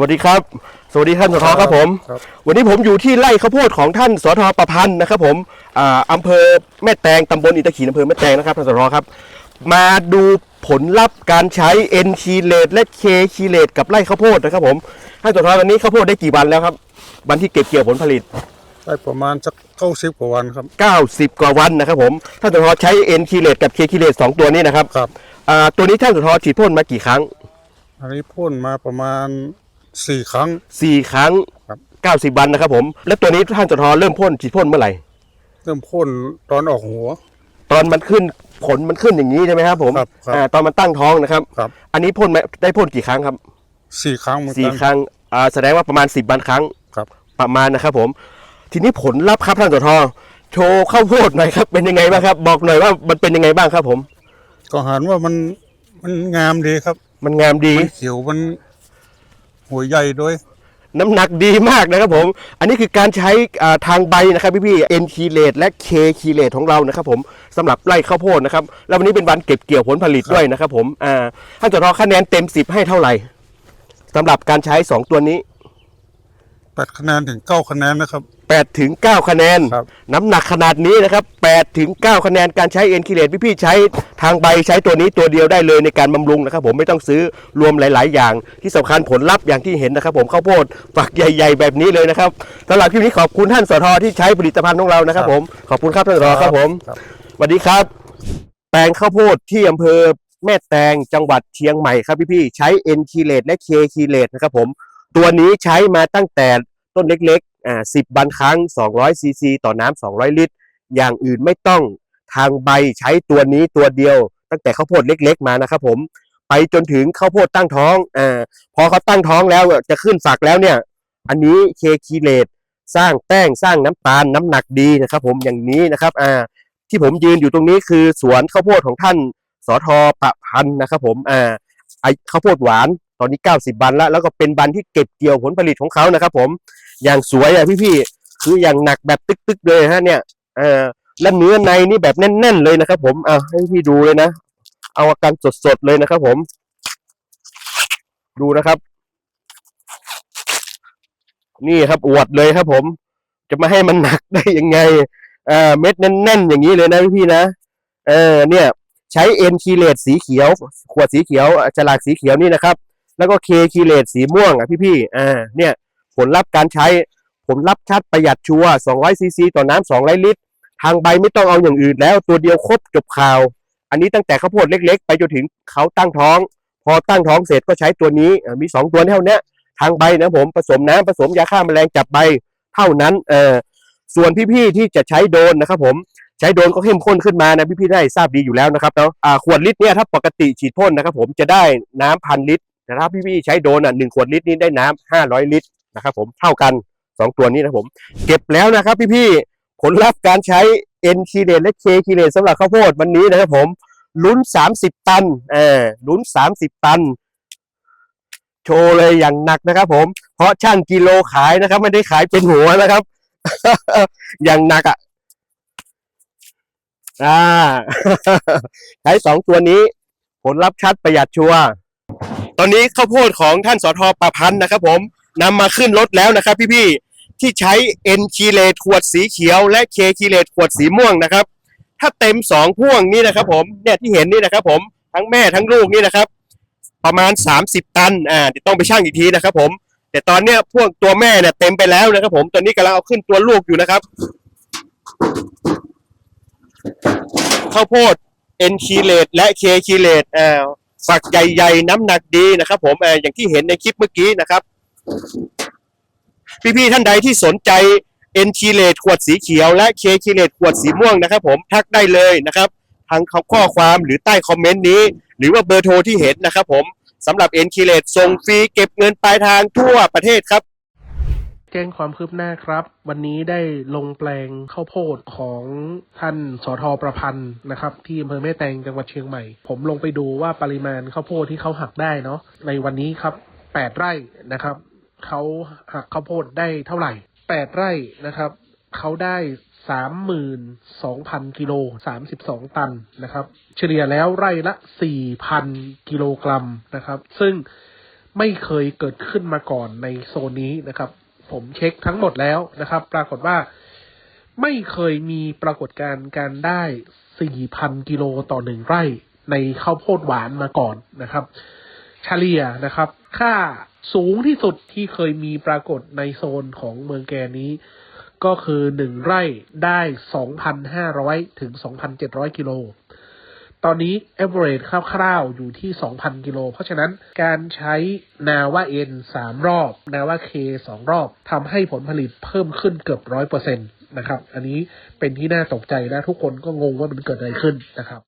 วัสดีครับ สวัสดีท่านสทครับผม ครับ วันนี้ผมอยู่ที่ไร่ข้าวโพดของท่านสทประพันธ์นะครับ ผมอ่าอำเภอแม่แตงตำบลอิตาขีอำเภอแม่แตงนะครับท่านสทครับ มาดูผลลัพธ์การใช้เอ็นคีเลตและเคคีเลตกับไร่ข้าวโพดนะครับผมท่านสทวันนี้ข้าวโพดได้กี่วันแล้วครับ วันที่เก็บเกี่ยวผลผลิต ได้ประมาณสักเก้าสิบกว่าวันครับ 90 กว่าวันนะครับผมท่านสทใช้เอ็นคีเลตกับเคคีเลตสองตัวนี้นะครับครับ อ่าตัวนี้ท่านสทฉีดพ่นมากี่ครั้ง อันนี้พ่นมาประมาณ สี่ครั้ง สี่ครั้งครับ90วันนะครับผม และตัวนี้ท่านสทเริ่มพ่นฉีดพ่นเมื่อไหร่ เริ่มพ่นตอนออกหัว ตอนมันขึ้นผลมันขึ้นอย่างนี้ใช่ไหมครับผมครับครับ อ่าตอนมันตั้งท้องนะครับ ครับอันนี้พ่นไหมได้พ่นกี่ครั้งครับสี่ครั้งเหมือนสี่กันครั้งอ่าแสดงว่าประมาณ10วันครั้ง ครับประมาณนะครับผม ทีนี้ผลลัพธ์ครับท่านสทโชว์ข้าวโพดหน่อยครับ เป็นยังไงบ้างครับ บอกหน่อยว่ามันเป็นยังไงบ้างครับผม ก็หันว่ามันมันงามดีครับมันงามดี มันเขียวมัน หัวใหญ่ด้วย น้ำหนักดีมากนะครับผม อันนี้คือการใช้อ่าทางใบนะครับพี่พี่เอ็นคีเลตและเคคีเลตของเรานะครับผมสำหรับไร่ข้าวโพดนะครับ แล้ววันนี้เป็นวันเก็บเกี่ยวผลผลิตด้วยนะครับผมอ่าท่านสทคะแนนเต็ม 10 ให้เท่าไหร่สำหรับการใช้ 2 ตัวนี้ แปดคะแนนถึงเก้าคะแนนนะครับ 8ถึง9คะแนน ครับ น้ำหนักขนาดนี้นะครับ8ถึง9คะแนนการใช้เอ็นคีเลตพี่พี่ๆใช้ทางใบใช้ตัวนี้ตัวเดียวได้เลยในการบำรุงนะครับ ผมไม่ต้องซื้อรวมหลาย ๆ อย่างที่สำคัญผลลัพธ์อย่างที่เห็นนะครับ ผมข้าวโพดฝักใหญ่ ๆ แบบนี้เลยนะครับสำหรับคลิปนี้ขอบคุณท่านสทที่ใช้ผลิตภัณฑ์ของเรานะครับ ผมขอบคุณครับท่านสทครับผมครับ สวัสดีครับ แปลงข้าวโพดที่อำเภอแม่แตงจังหวัดเชียงใหม่ครับพี่ๆใช้เอ็นคีเลตและเคคีเลตนะครับผม ตัวนี้ใช้มาตั้งแต่ต้นเล็กๆอ่าสิบบันครั้ง 200ซีซีต่อน้ำ200 ลิตร อย่างอื่นไม่ต้องทางใบใช้ตัวนี้ตัวเดียว ตั้งแต่ข้าวโพดเล็ก ๆ มานะครับผมไปจนถึงข้าวโพดตั้งท้องอ่าพอเขาตั้งท้องแล้วจะขึ้นฝักแล้วเนี่ย อันนี้เคคีเลตสร้างแป้งสร้างน้ำตาลน้ำหนักดีนะครับ ผมอย่างนี้นะครับอ่าที่ผมยืนอยู่ตรงนี้คือสวนข้าวโพดของท่านสอทอประพันธ์นะครับ ผมอ่าไอข้าวโพดหวาน ตอนนี้ 90บันแล้วแล้วก็เป็นบันที่เก็บเกี่ยวผลผลิตของเขานะครับ ผมอย่างสวยอะพี่ๆคืออย่างหนักแบบตึกๆเลยฮะเนี่ยเออและเนื้อในนี่แบบแน่น ๆ เลยนะครับ ผมเอาให้พี่ดูเลยนะเอาอาการสดๆเลยนะครับ ผม ดูนะครับ นี่ครับอวดเลยครับผม จะมาให้มันหนักได้ยังไงเออเม็ดแน่นๆอย่างนี้เลยนะพี่ๆนะเออเนี่ย ใช้เอ็นคีเลตสีเขียว ขวดสีเขียวอะฉลากสีเขียวนี่นะครับ แล้วก็เคคีเลตสีม่วงอะพี่ๆอ่าเนี่ยผลลัพธ์การใช้ผลลัพธ์ชัดประหยัดชัวร์200ซีซีต่อน้ำ200ลิตร ทางใบไม่ต้องเอาอย่างอื่นแล้วตัวเดียวครบจบข่าว อันนี้ตั้งแต่ข้าวโพดเล็ก ๆ ไปจนถึงเขาตั้งท้อง พอตั้งท้องเสร็จก็ใช้ตัวนี้มีสองตัวเท่านี้ทางใบนะผมผสมน้ำผสมยาฆ่าแมลงจับใบเท่านั้นเออส่วนพี่ๆที่จะใช้โดนนะครับผมใช้โดนก็เข้มข้นขึ้นมานะพี่ๆได้ทราบดีอยู่แล้วนะครับเนาะขวดลิตรเนี่ยถ้าปกติฉีดพ่นนะครับผมจะได้น้ำพันลิตร แต่ถ้าพี่ๆใช้โดนอะหนึ่งขวดลิตรนี้ได้น้ำห้าร้อยลิตรนะครับผมเท่ากันสองตัวนี้นะผม เก็บแล้วนะครับพี่ๆผลลัพธ์การใช้เอ็นคีเดและเคคีเดสำหรับข้าวโพดวันนี้นะครับผมลุ้นสามสิบตันเออลุ้นสามสิบตัน โชว์เลยอย่างหนักนะครับ ผม เพราะช่างกิโลขายนะครับ ไม่ได้ขายเป็นหัวนะครับ อย่างหนักอะอ่าใช้สองตัวนี้ ผลลัพธ์ชัดประหยัดชัวร์ ตอนนี้ข้าวโพดของท่านสอทอประพันธ์นะครับ ผมนำมาขึ้นรถแล้วนะครับ พี่ๆที่ใช้เอ็นคีเลตขวดสีเขียว และเคคีเลตขวดสีม่วงนะครับ ถ้าเต็มสองพ่วงนี่นะครับ ผมเนี่ยที่เห็นนี่นะครับ ผมทั้งแม่ทั้งลูกนี่นะครับ ประมาณ 30 ตันอ่าเดี๋ยวต้องไปชั่งอีกทีนะครับ ผม แต่ตอนเนี้ยพวกตัวแม่เนี่ยเต็มไปแล้วนะครับ ผมตอนนี้กำลังเอาขึ้นตัวลูกอยู่นะครับข้าวโพดเอ็นคีเลตและเคคีเลตอ่า ฝักใหญ่ๆ น้ำหนักดีนะครับ ผมอ่าอย่างที่เห็นในคลิปเมื่อกี้นะครับ พี่ๆท่านใดที่สนใจเอ็นคีเลตขวดสีเขียวและเคคีเลตขวดสีม่วงนะครับ ผมทักได้เลยนะครับทางข้อความหรือใต้คอมเมนต์นี้ หรือว่าเบอร์โทรที่เห็นนะครับ ผมสำหรับเอ็นคีเลตส่งฟรีเก็บเงินปลายทางทั่วประเทศครับ จ้งความคืบหน้าครับ วันนี้ได้ลงแปลงข้าวโพดของท่านสอทอประพันธ์นะครับ ที่อำเภอแม่แตงจังหวัดเชียงใหม่ ผมลงไปดูว่าปริมาณข้าวโพดที่เขาหักได้เนาะในวันนี้ครับแปดไร่นะครับเขาหักข้าวโพดได้เท่าไหร่แปดไร่นะครับเขาได้สามหมื่นสองพันกิโลสามสิบสองตันนะครับ เฉลี่ยแล้วไร่ละสี่พันกิโลกรัมนะครับ ซึ่งไม่เคยเกิดขึ้นมาก่อนในโซนนี้นะครับ ผมเช็คทั้งหมดแล้วนะครับ ปรากฏว่าไม่เคยมีปรากฏการณ์การได้ 4,000 กิโลต่อหนึ่งไร่ในข้าวโพดหวานมาก่อนนะครับเฉลี่ยนะครับ ค่าสูงที่สุดที่เคยมีปรากฏในโซนของเมืองแกนนี้ ก็คือหนึ่งไร่ได้ 2,500 ถึง 2,700 กิโล ตอนนี้ average คร่าวๆ อยู่ที่ 2,000 กิโล เพราะฉะนั้นการใช้นาว่า N 3 รอบ นาว่า K 2 รอบทำให้ผลผลิตเพิ่มขึ้นเกือบร้อยเปอร์เซ็นต์นะครับ อันนี้เป็นที่น่าตกใจและทุกคนก็งงว่ามันเกิดอะไรขึ้นนะครับ